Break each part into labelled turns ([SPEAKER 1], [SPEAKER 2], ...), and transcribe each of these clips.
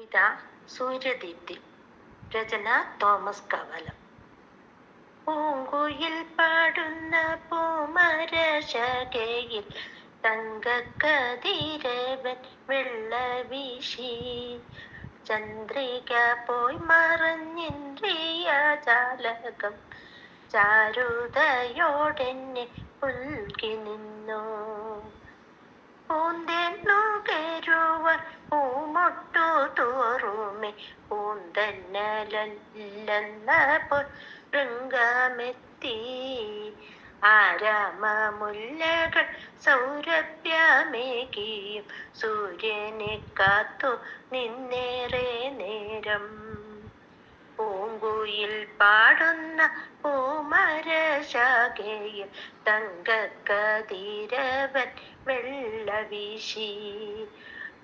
[SPEAKER 1] കവിത സൂര്യദീപ്തി രചന Thomas കവലം. പൂങ്കുയിൽ പാടുന്ന പൂമരശകയിൽ തങ്കക്കതിരവൻ വെള്ള വീശി ചന്ദ്രിക പോയി മറഞ്ഞിന്ദ്രിയ ജാലകം ചാരുതയോടെന്നെ പുൽകി നിന്നു. പൂന്തെന്നുകരുവർ പൂമൊട്ടു തോറുമേ പൂന്തന്നലെന്ന പൊരുങ്കമെത്തി ആരാമ മുല്ലകൾ സൗരഭ്യമേകിയും സൂര്യനെ കാത്തു നിന്നേറെ നേരം. പൂങ്കുയിൽ പാടുന്ന പൂമരശാഖയിൽ തങ്കക്കതിരവൻ വെള്ള വീശി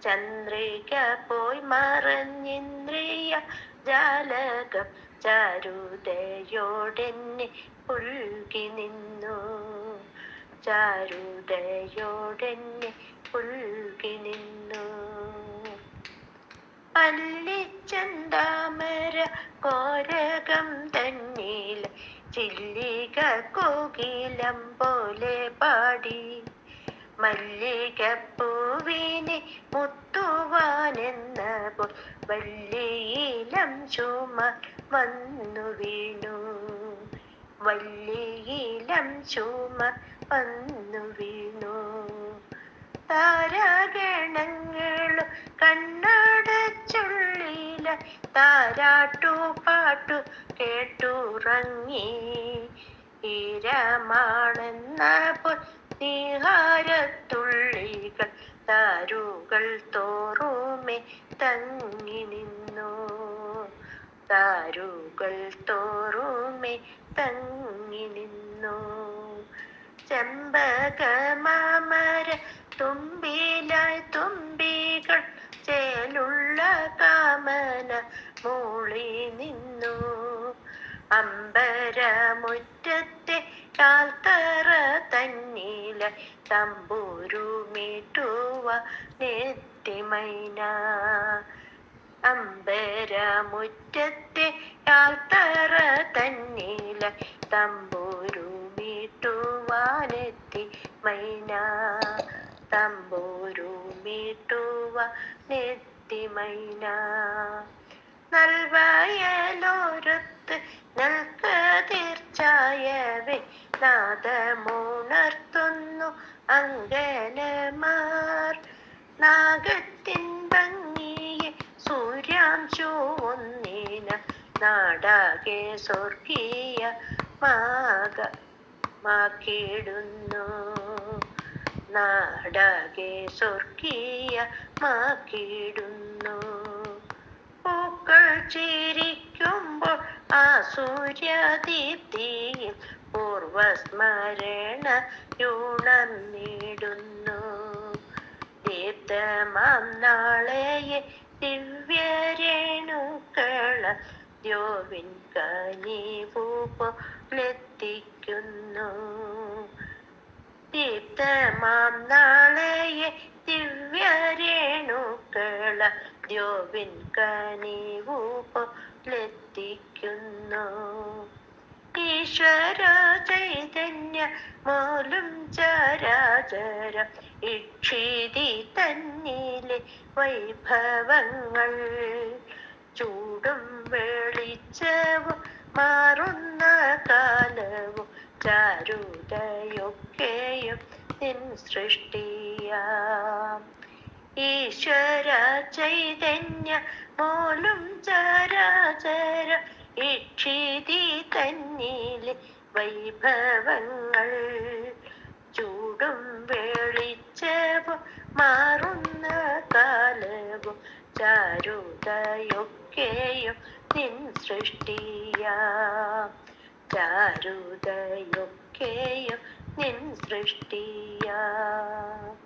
[SPEAKER 1] ചന്ദ്രിക പോയി മറഞ്ഞിന്ദ്രിയ ജാലകം ചാരുതയോടെന്നെ പുൽകി നിന്നു. ചാരുതയോടെന്നെ പുൽകി നിന്നു. പല്ലിച്ചന്താമര കോരകം തന്നീല ചില്ലിക കോകിലം പോലെ പാടി. മല്ലികപ്പൂവിനെ മുത്തുവാനെന്ന പോൽ വല്ലിയിലം ചുമ വന്നു വീണു. വല്ലിയിലം ചുമ വന്നു വീണു. താരാഗണങ്ങളും കണ്ണടച്ചുള്ളില താരാട്ടു പാട്ടു കേട്ടുറങ്ങി. ഈരമാണെന്ന പോൽ നിഹാരത്തുള്ളികൾ താരുകൾ തോറുമേ തങ്ങി നിന്നു. താരുകൾ തോറുമേ തങ്ങി നിന്നു. ചെമ്പകമാമര തുമ്പിലായി തുമ്പികൾ ചേലുള്ള കാമന മൂളി നിന്നു. അമ്പരമുറ്റത്തെ കാൽത്തറ തന്നീല തമ്പൂരുമേട്ടുവ നെത്തിമൈന അമ്പരമുറ്റത്തെ കാൽത്തറ തന്നീല തമ്പൂരുമേട്ടുവാനെത്തി മൈന തമ്പൂരുമേട്ടുവ നെത്തിമൈന നൽവയലോരത്ത് നൽകതീർച്ചായവേ നാദമുണർത്തുന്നു അങ്കനമാർ നാഗത്തിൻ ഭംഗിയെ സൂര്യാംശു ഒന്നിന നാടാകെ സ്വർഗീയ മാക മാക്കിടുന്നു. നാടാകെ സ്വർഗീയ മാക്കിടുന്നു. പൂക്കൾ ചിരിക്കുമ്പോൾ ആ സൂര്യദീപ്തിയിൽ പൂർവസ്മരണ യുണർന്നിടുന്നു ദീപ്തമാം നാളെയെ ദിവ്യരേണുക്കള ദ്യോവിൻ കനിവു പോലെത്തിക്കുന്നു ദീപ്തമാം നാളെയെ ദിവ്യരേണുക്കള ദ്യോവിൻ കനിവു ഈശ്വര ചൈതന്യ മോലും ചരാചര ഇക്ഷിതി തന്നിലെ വൈഭവങ്ങൾ. ചൂടും വെളിച്ചവും മാറുന്ന കാലവും ചാരുതയൊക്കെയും നിൻ സൃഷ്ടിയാം. ഈശ്വര ചൈതന്യ മോലും ചരാചര ഇക്ഷിതി തന്നിലെ വൈഭവങ്ങൾ ചൂടും വെളിച്ചവും മാറുന്ന കാലവും ചാരുതയൊക്കെയും നിൻ സൃഷ്ടിയാം. ചാരുതയൊക്കെയും നിൻ സൃഷ്ടിയാം.